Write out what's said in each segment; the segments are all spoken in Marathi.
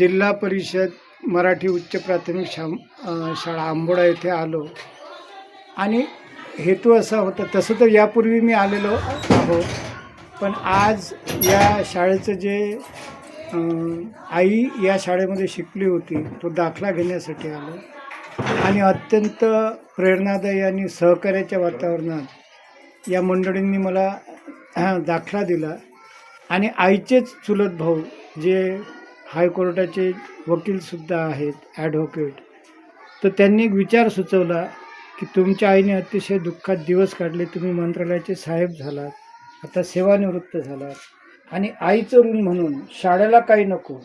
जिल्हा परिषद मराठी उच्च प्राथमिक शा शाळा आंबोडा येथे आलो. आणि हेतू असा होता तसं तर यापूर्वी मी आलेलो आहो पण आज या शाळेचं जे आई या शाळेमध्ये शिकली होती तो दाखला घेण्यासाठी आलो. आणि अत्यंत प्रेरणादायी आणि सहकार्याच्या वातावरणात या मंडळींनी मला दाखला दिला. आणि आईचेच चुलत भाऊ जे हायकोर्टाचे वकीलसुद्धा आहेत ॲडव्होकेट तर त्यांनी एक विचार सुचवला की तुमच्या आईने अतिशय दुःखात दिवस काढले तुम्ही मंत्रालयाचे साहेब झालात आता सेवानिवृत्त झालात. आणि आईचं ऋण म्हणून शाळेला काही नको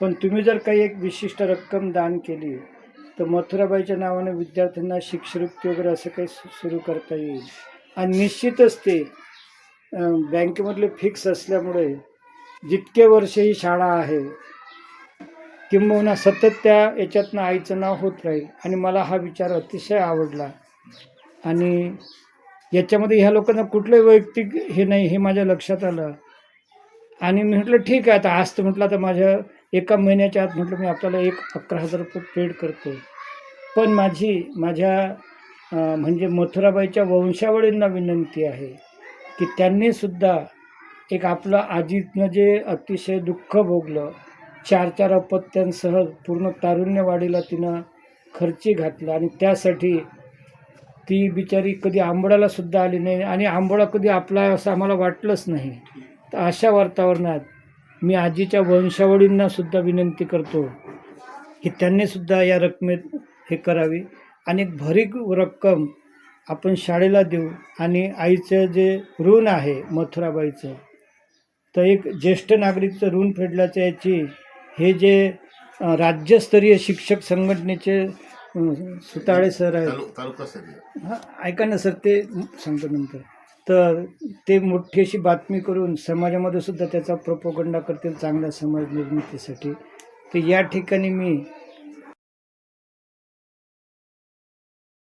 पण तुम्ही जर काही एक विशिष्ट रक्कम दान केली तर मथुराबाईच्या नावाने विद्यार्थ्यांना शिष्यवृत्ती वगैरे असं काही सु- सुरू करता येईल. आणि निश्चितच ते बँकेमधले फिक्स असल्यामुळे जितके वर्ष ही शाळा आहे किंबहुना सतत त्या याच्यातनं आईचं नाव होत राहील. आणि मला हा विचार अतिशय आवडला. आणि याच्यामध्ये ह्या लोकांना कुठलंही वैयक्तिक हे नाही हे माझ्या लक्षात आलं. आणि मी म्हटलं ठीक आहे आता आज तर म्हटलं आता माझ्या एका महिन्याच्या आत म्हटलं मी आपल्याला एक अकरा हजार रुपये पेड करतो. पण माझी माझ्या म्हणजे मथुराबाईच्या वंशावळींना विनंती आहे की त्यांनीसुद्धा एक आपलं आजीतनं जे अतिशय दुःख भोगलं चार चार अपत्यांसह पूर्ण तारुण्यवाडीला तिनं खर्ची घातला आणि त्यासाठी ती बिचारी कधी आंबोडाला सुद्धा आली नाही आणि आंबोळा कधी आपला आहे असं आम्हाला वाटलंच नाही. तर अशा वातावरणात मी आजीच्या वंशावळींना सुद्धा विनंती करतो की त्यांनी सुद्धा या रकमेत हे करावी. आणि एक भरीक रक्कम आपण शाळेला देऊ आणि आईचं जे ऋण आहे मथुराबाईचं तर एक ज्येष्ठ नागरिकचं ऋण फेडल्याचं याची हे जे राज्यस्तरीय शिक्षक संघटनेचे सुताळे सर आहेत. हां ऐका ना सर ते सांगतो नंतर. तर ते मोठी अशी बातमी करून समाजामध्ये सुद्धा त्याचा प्रोपोगंडा करतील चांगल्या समाज निर्मितीसाठी. तर या ठिकाणी मी